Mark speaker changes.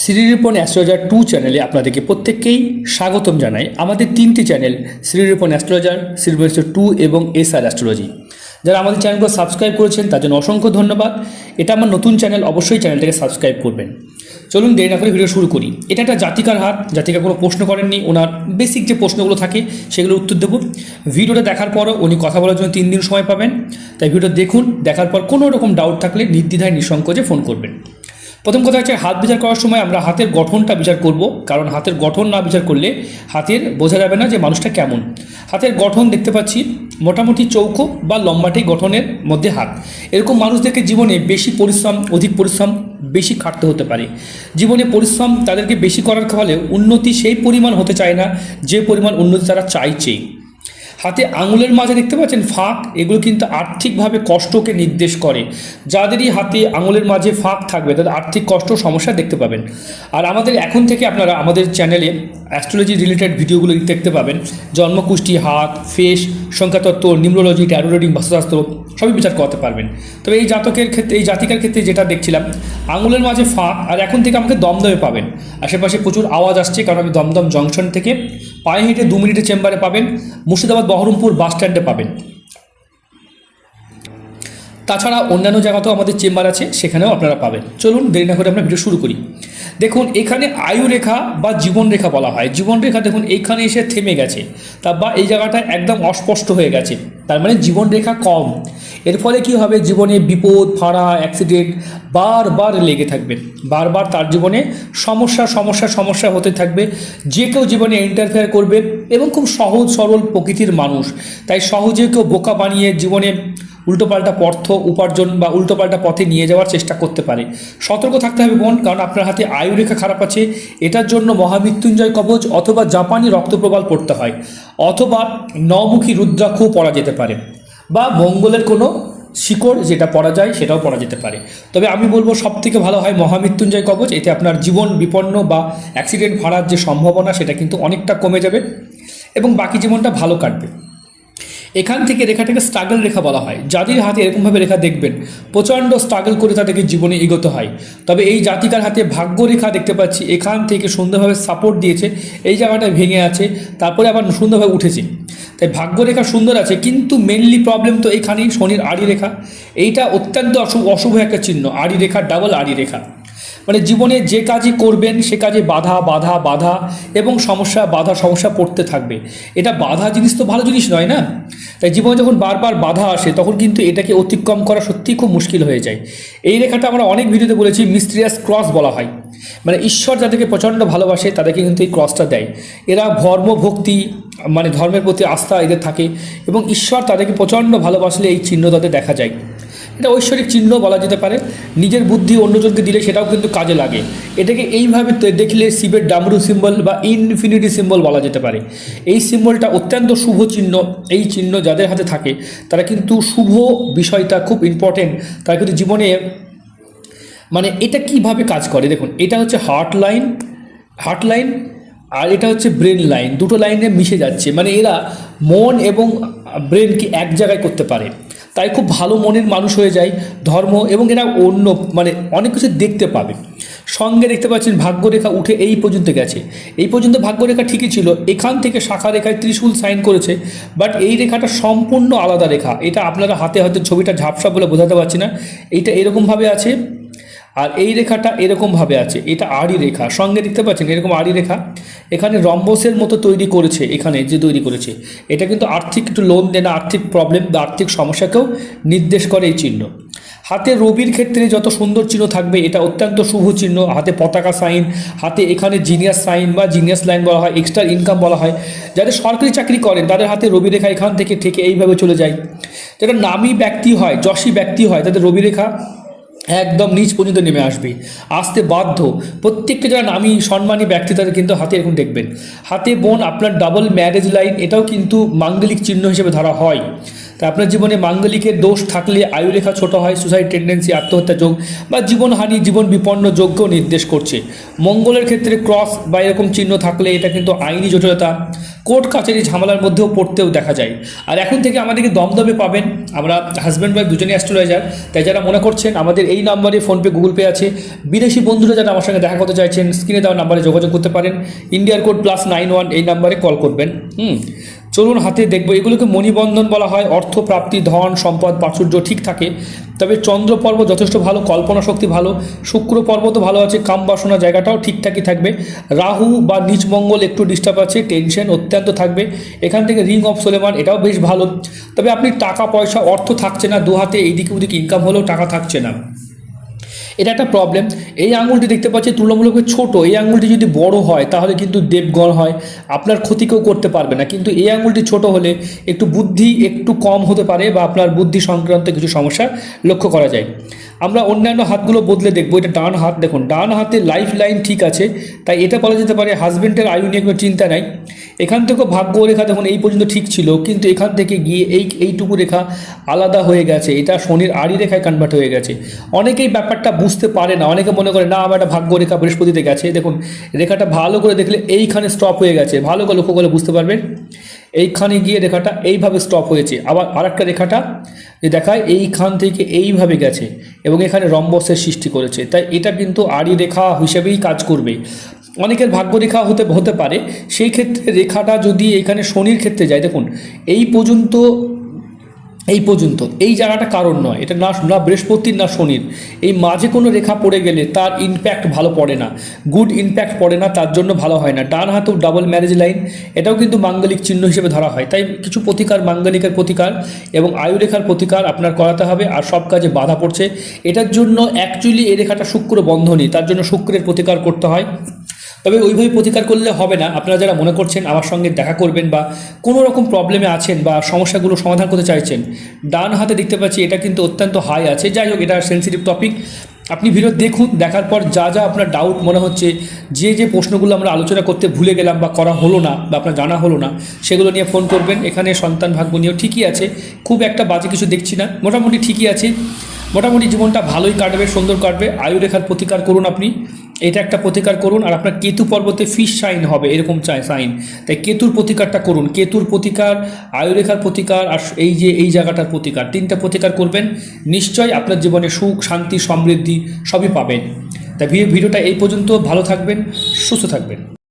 Speaker 1: Shrirupan astrologer two চ্যানেলে আপনাদেরকে প্রত্যেককেই স্বাগতম জানাই। আমাদের তিনটি channel, Shrirupan astrologer, Shrirupan two এবং এস আর অ্যাস্ট্রোলজি। যারা আমাদের চ্যানেলগুলো সাবস্ক্রাইব করেছেন, তার জন্য অসংখ্য ধন্যবাদ। এটা আমার নতুন চ্যানেল, অবশ্যই চ্যানেলটাকে সাবস্ক্রাইব করবেন। চলুন দেরি না করে ভিডিও শুরু করি। এটা একটা জাতিকার হাত, জাতিকা কোনো প্রশ্ন করেননি, ওনার বেসিক যে প্রশ্নগুলো থাকে সেগুলো উত্তর দেবো। ভিডিওটা দেখার পরও উনি কথা বলার জন্য তিন দিন সময় পাবেন। তাই ভিডিও দেখুন, দেখার পর কোনো রকম ডাউট থাকলে নির্দ্বিধায় নিঃসংকোচে ফোন করবেন। প্রথম কথা হচ্ছে হাত বিচার করার সময় আমরা হাতের গঠনটা বিচার করব, কারণ হাতের গঠন না বিচার করলে হাতের বোঝা যাবে না যে মানুষটা কেমন। হাতের গঠন দেখতে পাচ্ছি, মোটামুটি চৌকো বা লম্বাটে গঠনের মধ্যে হাত। এরকম মানুষদেরকে জীবনে বেশি পরিশ্রম, অধিক পরিশ্রম, বেশি খাটতে হতে পারে। জীবনে পরিশ্রম তাদেরকে বেশি করার ফলে উন্নতি সেই পরিমাণ হতে চায় না, যে পরিমাণ উন্নতি তারা চাইছেই। হাতে আঙুলের মাঝে দেখতে পাচ্ছেন ফাঁক, এগুলো কিন্তু আর্থিকভাবে কষ্টকে নির্দেশ করে। যাদেরই হাতে আঙুলের মাঝে ফাঁক থাকবে, তাদের আর্থিক কষ্ট সমস্যা দেখতে পাবেন। আর আমাদের এখন থেকে আপনারা আমাদের চ্যানেলে অ্যাস্ট্রোলজি রিলেটেড ভিডিওগুলো দেখতে পাবেন। জন্মকুষ্টি, হাত, ফেস, সংখ্যাতত্ত্ব, নিউমোলজি ট্যারো রিডিং ভাষাশাস্ত্র সবই বিচার করতে পারবেন। তবে এই জাতকের ক্ষেত্রে, এই জাতিকার ক্ষেত্রে যেটা দেখছিলাম, আঙুলের মাঝে ফাঁক, আর এখন থেকে আমাকে দমদমে পাবেন। আশেপাশে প্রচুর আওয়াজ আসছে, কারণ আমি দমদম জংশন থেকে। পায়ে হেঁটে দু মিনিটের চেম্বারে পাবেন। মুর্শিদাবাদ বহরমপুর বাস স্ট্যান্ডে পাবেন। তাছাড়া অন্যান্য জায়গাতেও আমাদের চেম্বার আছে, সেখানেও আপনারা পাবেন। চলুন, দেরি না করে আমরা ভিডিও শুরু করি। দেখুন, এখানে আয়ু রেখা বা জীবন রেখা বলা হয়। জীবন রেখা, দেখুন, এইখানে এসে থেমে গেছে। তা বা এই জায়গাটা একদম অস্পষ্ট হয়ে গেছে। তার মানে জীবন রেখা কম। এর ফলে কি হবে? জীবনে বিপদ, ফাঁড়া অ্যাক্সিডেন্ট বারবার লেগে থাকবে। বারবার তার জীবনে সমস্যা সমস্যা সমস্যা হতে থাকবে। যে কেউ জীবনে ইন্টারফেয়ার করবে এবং খুব সহজ, সরল প্রকৃতির মানুষ। তাই সহজে কেউ বোকা বানিয়ে জীবনে উল্টোপাল্টা পথ উপার্জন বা উল্টোপাল্টা পথে নিয়ে যাওয়ার চেষ্টা করতে পারে। সতর্ক থাকতে হবে বোন, কারণ আপনার হাতে আয়ুরেখা খারাপ আছে। এটার জন্য মহামৃত্যুঞ্জয় কবচ অথবা জাপানি রক্তপ্রবাল পড়তে হয়। অথবা নমুখী রুদ্রাক্ষও পড়া যেতে পারে। বা মঙ্গলের কোনো শিকড় যেটা পড়া যায় সেটাও পড়া যেতে পারে। তবে আমি বলব সব থেকে ভালো হয় মহামৃত্যুঞ্জয় কবচ। এতে আপনার জীবন বিপন্ন বা অ্যাক্সিডেন্ট ভাড়ার যে সম্ভাবনা সেটা কিন্তু অনেকটা কমে যাবে এবং বাকি জীবনটা ভালো কাটবে। এখান থেকে রেখাটাকে স্ট্রাগল রেখা বলা হয়। জাতির হাতে এরকমভাবে রেখা দেখবেন। প্রচণ্ড স্ট্রাগল করে তাদেরকে জীবনে এগোতে হয়। তবে এই জাতিকার হাতে ভাগ্য রেখা দেখতে পাচ্ছি। এখান থেকে সুন্দরভাবে সাপোর্ট দিয়েছে। এই জায়গাটা ভেঙে আছে। তারপরে আবার সুন্দরভাবে উঠেছে। তাই ভাগ্য রেখা সুন্দর আছে, কিন্তু মেনলি প্রবলেম তো এখানেই শনির আড়ি রেখা। এইটা অত্যন্ত অশুভ একটা চিহ্ন। আড়ি রেখা ডাবল আড়ি রেখা। মানে জীবনে যে কাজই করবেন, সে কাজে বাধা বাধা বাধা এবং সমস্যা, বাধা, সমস্যা পড়তে থাকবে। এটা বাধা জিনিস তো ভালো জিনিস নয় না? তাই জীবনে যখন বারবার বাধা আসে, তখন কিন্তু এটাকে অতিক্রম করা সত্যিই খুব মুশকিল হয়ে যায়। এই রেখাটা আমরা অনেক ভিডিওতে বলেছি মিস্ট্রিয়াস ক্রস বলা হয়। মানে ঈশ্বর যাদেরকে প্রচণ্ড ভালোবাসে, তাদেরকে কিন্তু এই ক্রসটা দেয়। এরা ধর্ম, ভক্তি মানে ধর্মের প্রতি আস্থা এদের থাকে এবং ঈশ্বর তাদেরকে প্রচণ্ড ভালোবাসলে এই চিহ্ন তাদের দেখা যায়। এটা ঐশ্বরিক চিহ্ন বলা যেতে পারে। নিজের বুদ্ধি অন্যজনকে দিলে সেটাও কিন্তু কাজে লাগে। এটাকে এইভাবে দেখলে শিবের ডামরু সিম্বল বা ইনফিনিটি সিম্বল বলা যেতে পারে। এই সিম্বলটা অত্যন্ত শুভ চিহ্ন। এই চিহ্ন যাদের হাতে থাকে, তারা কিন্তু শুভ বিষয়টা খুব ইম্পর্টেন্ট তারা কিন্তু জীবনে মানে এটা কীভাবে কাজ করে? দেখুন, এটা হচ্ছে হার্ট লাইন হার্ট লাইন আর এটা হচ্ছে ব্রেন লাইন দুটো লাইনে মিশে যাচ্ছে। মানে এরা মন এবং ব্রেনকে এক জায়গায় করতে পারে। তাই খুব ভালো মনের মানুষ হয়ে যায়, ধর্ম এবং এরা অন্য মানে অনেক কিছু দেখতে পাবে। সঙ্গে দেখতে পাচ্ছেন ভাগ্যরেখা উঠে এই পর্যন্ত গেছে। এই পর্যন্ত ভাগ্যরেখা ঠিকই ছিল, এখান থেকে শাখা রেখায় ত্রিশূল সাইন করেছে বাট এই রেখাটা সম্পূর্ণ আলাদা রেখা। এটা আপনারা হাতে হয়তো ছবিটা ঝাপসা বলে বোঝাতে পারছি না। এটা এরকমভাবে আছে আর এই রেখাটা এরকমভাবে আছে, এটা আড়ি রেখা, সঙ্গে দেখতে পাচ্ছেন এরকম আড়ি রেখা, এখানে রম্বসের মতো তৈরি করেছে এখানে যে তৈরি করেছে। এটা কিন্তু আর্থিক একটু লোন দেনা আর্থিক প্রবলেম বা আর্থিক সমস্যাকেও নির্দেশ করে এই চিহ্ন। হাতে রবির ক্ষেত্রে যত সুন্দর চিহ্ন থাকবে, এটা অত্যন্ত শুভ চিহ্ন, হাতে পতাকা সাইন হাতে এখানে জিনিয়াস সাইন বা জিনিয়াস লাইন বলা হয় এক্সট্রা ইনকাম বলা হয়। যাদের সরকারি চাকরি করেন, তাদের হাতে রবি রেখা এখান থেকে থেকে এইভাবে চলে যায়। যারা নামী ব্যক্তি হয়, যশী ব্যক্তি হয়, তাদের রবি রেখা একদম নিচ পর্যন্ত নেমে আসবে। আসতে বাধ্য। প্রত্যেককে যারা নামি সম্মানী ব্যক্তি, তাদের কিন্তু হাতে এখন দেখবেন। হাতে বোন, আপনার ডাবল ম্যারেজ লাইন এটাও কিন্তু মাঙ্গলিক চিহ্ন হিসেবে ধরা হয়। তা আপনার জীবনে মাঙ্গলিকের দোষ থাকলে আয়ুরেখা ছোট হয় সুসাইড টেন্ডেন্সি আত্মহত্যা যোগ বা জীবনহানি, জীবন বিপন্ন যোগ্য নির্দেশ করছে। মঙ্গলের ক্ষেত্রে ক্রস বা এরকম চিহ্ন থাকলে এটা কিন্তু আইনি জটিলতা। কোর্ট কাছারি ঝামেলার মধ্যেও পড়তেও দেখা যায়। আর এখন থেকে আমাদেরকে দমদমে পাবেন। আমরা হাজব্যান্ড ওয়াইফ দুজনেই অ্যাস্ট্রোলজার তাই যারা মনে করছেন আমাদের এই নাম্বারে ফোনপে গুগল পে আছে। বিদেশি বন্ধুরা যারা আমার সঙ্গে দেখা করতে চাইছেন স্ক্রিনে দেওয়া নাম্বারে যোগাযোগ করতে পারেন। ইন্ডিয়ার কোড প্লাস নাইন ওয়ান এই নাম্বারে কল করবেন। হুম। চলুন হাতে দেখব, এগুলোকে মণিবন্ধন বলা হয়। অর্থ, প্রাপ্তি, ধন, সম্পদ, প্রাচুর্য ঠিক থাকে। তবে চন্দ্র পর্ব যথেষ্ট ভালো, কল্পনা শক্তি ভালো, শুক্র পর্ব তো ভালো আছে, কাম বাসনা জায়গাটাও ঠিকঠাকই থাকবে। রাহু বা নিচ মঙ্গল একটু ডিস্টার্ব আছে টেনশন অত্যন্ত থাকবে। এখান থেকে রিং অফ সোলেমান এটাও বেশ ভালো। তবে আপনি টাকা, পয়সা, অর্থ থাকছে না দু হাতে এইদিকে ওদিকে ইনকাম হলেও টাকা থাকছে না। এটা একটা প্রবলেম এই আঙুলটি দেখতে পাচ্ছি তুলনামূলক ছোট। এই আঙুলটি যদি বড় হয়, তাহলে কিন্তু দেবগণ হয়। আপনার ক্ষতি কেউ করতে পারবে না। কিন্তু এই আঙুলটি ছোট হলে একটু বুদ্ধি একটু কম হতে পারে বা আপনার বুদ্ধি সংক্রান্ত কিছু সমস্যা লক্ষ্য করা যায়। আমরা অন্যান্য হাতগুলো বদলে দেখব। এটা ডান হাত, দেখুন। ডান হাতে লাইফ লাইন ঠিক আছে। তাই এটা বলা যেতে পারে হাজব্যান্ডের আয়ু নিয়ে কোনো চিন্তা নাই। এখান থেকেও ভাগ্য রেখা দেখুন, এই পর্যন্ত ঠিক ছিল, কিন্তু এখান থেকে গিয়ে এই, এইটুকু রেখা আলাদা হয়ে গেছে, এটা শনির আড়ি রেখায় কনভার্ট হয়ে গেছে। অনেকেই ব্যাপারটা বুঝতে পারে না, অনেকে মনে করে, না, আমার একটা ভাগ্য রেখা বৃহস্পতিতে গেছে। দেখুন, রেখাটা ভালো করে দেখলে এইখানে স্টপ হয়ে গেছে। ভালো করে লক্ষ্য করে বুঝতে পারবেন? এইখানে গিয়ে রেখাটা এইভাবে স্টপ হয়েছে। আবার আরেকটা রেখাটা যে দেখায়, এইখান থেকে এইভাবে গেছে এবং এখানে রম্বসের সৃষ্টি করেছে। তাই এটা কিন্তু আড়ি রেখা হিসেবেই কাজ করবে। অনেকের ভাগ্য রেখা হতে হতে পারে। সেই ক্ষেত্রে রেখাটা যদি এখানে শনির ক্ষেত্রে যায়, দেখুন, এই পর্যন্ত এই পর্যন্ত, এই জায়গাটা কারণ নয়। এটা না না বৃহস্পতির, না শনির। এই মাঝে কোনো রেখা পড়ে গেলে তার ইম্প্যাক্ট ভালো পড়ে না। গুড ইম্প্যাক্ট পড়ে না, তার জন্য ভালো হয় না। ডান হাতেও ডাবল ম্যারেজ লাইন এটাও কিন্তু মাঙ্গলিক চিহ্ন হিসেবে ধরা হয়। তাই কিছু প্রতিকার মাঙ্গলিকের প্রতিকার এবং আয়ুরেখার প্রতিকার আপনার করাতে হবে, আর সব কাজে বাধা পড়ছে। এটার জন্য অ্যাকচুয়ালি এই রেখাটা শুক্র বন্ধনী তার জন্য শুক্রের প্রতিকার করতে হয়। তবে ওইভাবে প্রতিকার করলে হবে না। আপনারা যারা মনে করছেন আমার সঙ্গে দেখা করবেন বা কোনো রকম প্রবলেমে আছেন বা সমস্যাগুলো সমাধান করতে চাইছেন, ডান হাতে দেখতে পাচ্ছি এটা কিন্তু অত্যন্ত হাই আছে। যাই হোক, এটা সেন্সিটিভ টপিক আপনি ভিডিও দেখুন, দেখার পর যা যা আপনার ডাউট মনে হচ্ছে, যে যে প্রশ্নগুলো আমরা আলোচনা করতে ভুলে গেলাম বা করা হলো না বা আপনার জানা হলো না, সেগুলো নিয়ে ফোন করবেন। এখানে সন্তান ভাগ্য নিয়েও ঠিকই আছে। খুব একটা বাজে কিছু দেখছি না। মোটামুটি ঠিকই আছে। মোটামুটি জীবনটা ভালোই কাটবে, সুন্দর কাটবে। আয়ুরেখার প্রতিকার করুন আপনি। এটা একটা প্রতিকার করুন আর আপনার কেতু পর্বতে ফিশ সাইন হবে, এরকম চাই সাইন তাই কেতুর প্রতিকারটা করুন। কেতুর প্রতিকার, আয়ুরেখার প্রতিকার আর এই যে, এই জায়গাটার প্রতিকার। তিনটা প্রতিকার করবেন। নিশ্চয়ই আপনার জীবনে সুখ, শান্তি, সমৃদ্ধি সবই পাবেন। তাই ভিডিওটা এই পর্যন্ত। ভালো থাকবেন, সুস্থ থাকবেন।